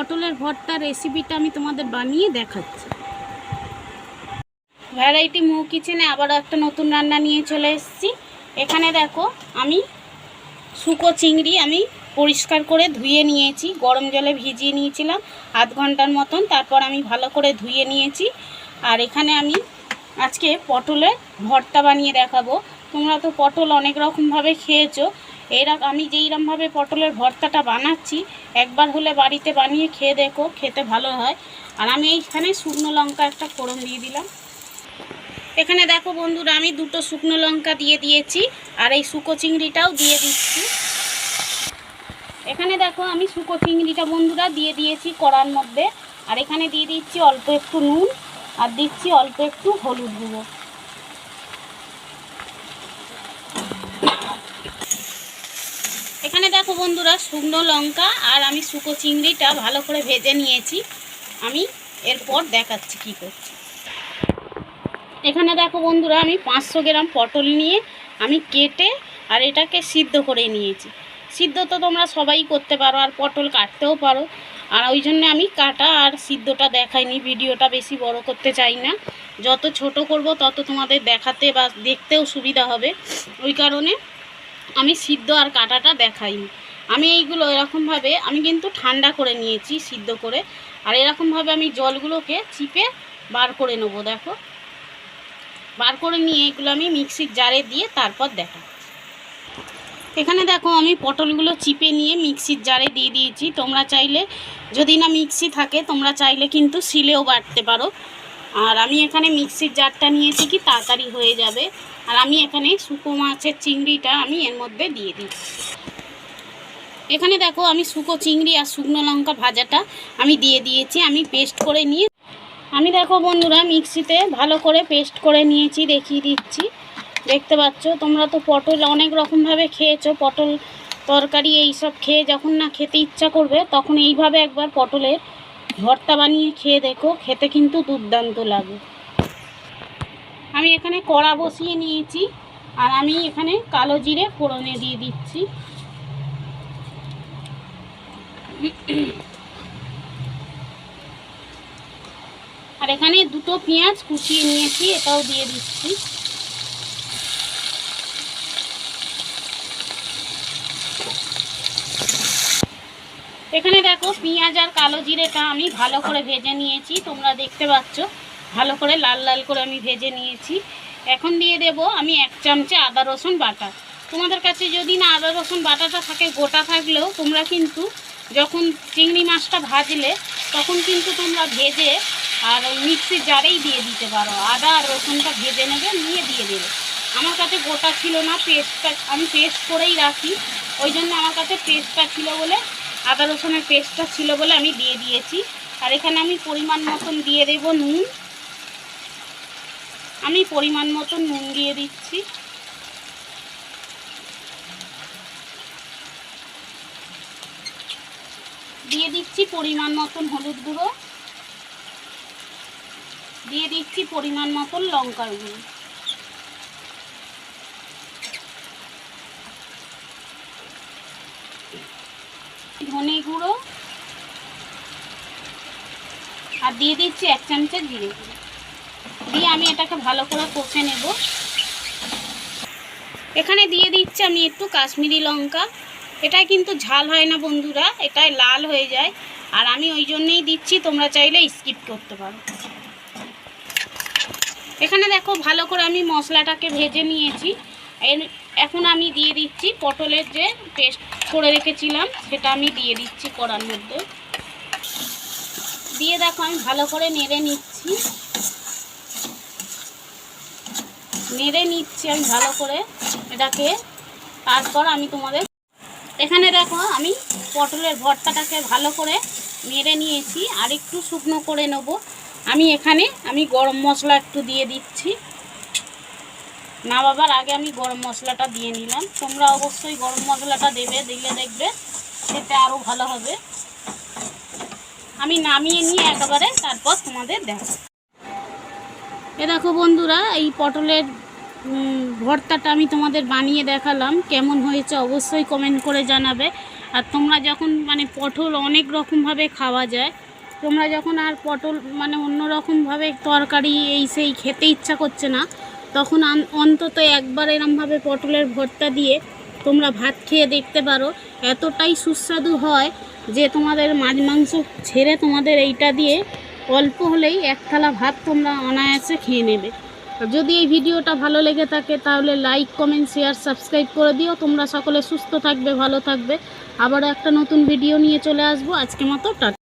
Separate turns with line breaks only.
পটলের ভর্তার রেসিপিটা আমি তোমাদের বানিয়ে দেখাচ্ছি। ভ্যারাইটি মৌ কিচেনে আবারও একটা নতুন রান্না নিয়ে চলে এসেছি। এখানে দেখো, আমি শুকো চিংড়ি আমি পরিষ্কার করে ধুয়ে নিয়েছি, গরম জলে ভিজিয়ে নিয়েছিলাম আধ ঘণ্টার মতন, তারপর আমি ভালো করে ধুয়ে নিয়েছি। আর এখানে আমি আজকে পটলের ভর্তা বানিয়ে দেখাবো। তোমরা তো পটল অনেক রকমভাবে খেয়েছো এরকম আমি যেইরকমভাবে পটলের ভর্তাটা বানাচ্ছি, একবার হলে বাড়িতে বানিয়ে খেয়ে দেখো, খেতে ভালো হয়। আর আমি এইখানে শুকনো লঙ্কা একটা ফোড়ন দিয়ে দিলাম। এখানে দেখো বন্ধুরা, আমি দুটো শুকনো লঙ্কা দিয়ে দিয়েছি, আর এই শুকো চিংড়িটাও দিয়ে দিচ্ছি। এখানে দেখো আমি শুকো চিংড়িটা বন্ধুরা দিয়ে দিয়েছি কড়ার মধ্যে। আর এখানে দিয়ে দিচ্ছি অল্প একটু নুন, আর দিচ্ছি অল্প একটু হলুদ গুঁড়ো এখানে দেখো বন্ধুরা, শুকনো লঙ্কা আর আমি শুকো চিংড়িটা ভালো করে ভেজে নিয়েছি। আমি এরপর দেখাচ্ছি কি করছি। এখানে দেখো বন্ধুরা, আমি পাঁচশো গ্রাম পটল নিয়ে আমি কেটে আর এটাকে সিদ্ধ করে নিয়েছি। সিদ্ধ তো তোমরা সবাই করতে পারো আর পটল কাটতেও পারো। আর ওই জন্য আমি কাটা আর সিদ্ধটা দেখাইনি, ভিডিওটা বেশি বড় করতে চাই না। যত ছোট করব তত তোমাদের দেখাতে বা দেখতেও সুবিধা হবে। ওই কারণে আমি সিদ্ধ আর কাটাটা দেখাইনি। আমি এইগুলো এরকমভাবে, আমি কিন্তু ঠান্ডা করে নিয়েছি সিদ্ধ করে। আর এরকমভাবে আমি জলগুলোকে চিপে বার করে নেব, দেখো। বার করে নিয়ে এগুলো আমি মিক্সির জারে দিয়ে তারপর দেখা এখানে দেখো, আমি পটলগুলো চিপে নিয়ে মিক্সির জারে দিয়ে দিয়েছি। তোমরা চাইলে, যদি না মিক্সি থাকে, তোমরা চাইলে কিন্তু শিলেও বাটতে পারো। আর আমি এখানে মিক্সির জারটা নিয়েছি কি তাড়াতাড়ি হয়ে যাবে। আর আমি এখানে শুকো মাছের চিংড়িটা আমি এর মধ্যে দিয়ে দিচ্ছি এখানে দেখো আমি শুকো চিংড়ি আর শুকনো লঙ্কা ভাজাটা আমি দিয়ে দিয়েছি, আমি পেস্ট করে নিয়ে আমি দেখো বন্ধুরা মিক্সিতে ভালো করে পেস্ট করে নিয়েছি, দেখিয়ে দিচ্ছি। দেখতে পাচ্ছ, তোমরা তো পটল অনেক রকমভাবে খেয়েছো, পটল তরকারি এইসব খেয়ে যখন না খেতে ইচ্ছা করবে, তখন এইভাবে একবার পটলের ভর্তা বানিয়ে খেয়ে দেখো, খেতে কিন্তু দুর্দান্ত লাগে। আমি এখানে কড়া বসিয়ে নিয়েছি, আর আমি এখানে কালো জিরে ফোড়নে দিয়ে দিচ্ছি। আর এখানে দুটো পেঁয়াজ কুচিয়ে নিয়েছি, এটাও দিয়ে দিচ্ছি। এখানে দেখো পেঁয়াজ আর কালো জিরেটা আমি ভালো করে ভেজে নিয়েছি, তোমরা দেখতে পাচ্ছ। ভালো করে লাল লাল করে আমি ভেজে নিয়েছি। এখন দিয়ে দেব আমি এক চামচে আদা, রসুন বাটা। তোমাদের কাছে যদি না আদা, রসুন বাটাটা থাকে, গোটা থাকলেও তোমরা কিন্তু যখন চিংড়ি মাছটা ভাজলে, তখন কিন্তু তোমরা ভেজে আর ওই মিক্সির জারেই দিয়ে দিতে পারো। আদা আর রসুনটা ভেজে নেবে, নিয়ে দিয়ে দেবে। আমার কাছে গোটা ছিল না, পেস্টটা আমি পেস্ট করেই রাখি। ওই জন্য আমার কাছে পেস্টটা ছিল বলে আদা রসুনের পেস্টটা ছিল বলে আমি দিয়ে দিয়েছি। আর এখানে আমি পরিমাণ মতন দিয়ে দেব নুন। আমি পরিমাণ মতন নুন দিয়ে দিচ্ছি। দিয়ে দিচ্ছি পরিমাণ মতন হলুদ গুঁড়ো। দিয়ে দিচ্ছি পরিমাণ মতন লঙ্কার গুঁড়ো। ধনে গুঁড়ো আর দিয়ে দিচ্ছি এক চামচা জিরে দিয়ে আমি এটাকে ভালো করে কষে নেব। এখানে দিয়ে দিচ্ছি আমি একটু কাশ্মীরি লঙ্কা। এটা কিন্তু ঝাল হয় না বন্ধুরা এটাই লাল হয়ে যায়। আর আমি ওই জন্যেই দিচ্ছি, তোমরা চাইলে স্কিপ করতে পারো। এখানে দেখো, ভালো করে আমি মশলাটাকে ভেজে নিয়েছি। এর এখন আমি দিয়ে দিচ্ছি পটলের যে পেস্ট করে রেখেছিলাম, সেটা আমি দিয়ে দিচ্ছি কড়ার মধ্যে। দিয়ে দেখো, আমি ভালো করে নেড়ে নিচ্ছি। নেড়ে নিচ্ছি আমি ভালো করে এটাকে। তারপর আমি তোমাদের, এখানে দেখো, আমি পটলের ভর্তাটাকে ভালো করে নেড়ে নিয়েছি, আর একটু শুকনো করে নেব। আমি এখানে, আমি গরম মশলা একটু দিয়ে দিচ্ছি। না বাবার আগে আমি গরম মশলাটা দিয়ে নিলাম। তোমরা অবশ্যই গরম মশলাটা দেবে, দিলে দেখবে খেতে আরও ভালো হবে। আমি নামিয়ে নিয়ে একেবারে তারপর তোমাদের দেখো এ দেখো বন্ধুরা, এই পটলের ভর্তাটা আমি তোমাদের বানিয়ে দেখালাম। কেমন হয়েছে অবশ্যই কমেন্ট করে জানাবে। আর তোমরা যখন মানে পটল অনেক রকমভাবে খাওয়া যায়, তোমরা যখন আর পটল মানে অন্য রকমভাবে তরকারি এই সেই খেতে ইচ্ছা করছে না তখন অন্তত একবার এরমভাবে পটলের ভর্তা দিয়ে তোমরা ভাত খেয়ে দেখতে পারো। এতটাই সুস্বাদু হয় যে তোমাদের মাছ মাংস ছেড়ে তোমাদের এইটা দিয়ে অল্প হলেই এক থালা ভাত তোমরা অনায়াসে খেয়ে নেবে। যদি এই ভিডিওটা ভালো লেগে থাকে তাহলে লাইক কমেন্ট শেয়ার সাবস্ক্রাইব করে দিও। তোমরা সকলে সুস্থ থাকবে, ভালো থাকবে। আবারও একটা নতুন ভিডিও নিয়ে চলে আসব। আজকে মতো টাটা।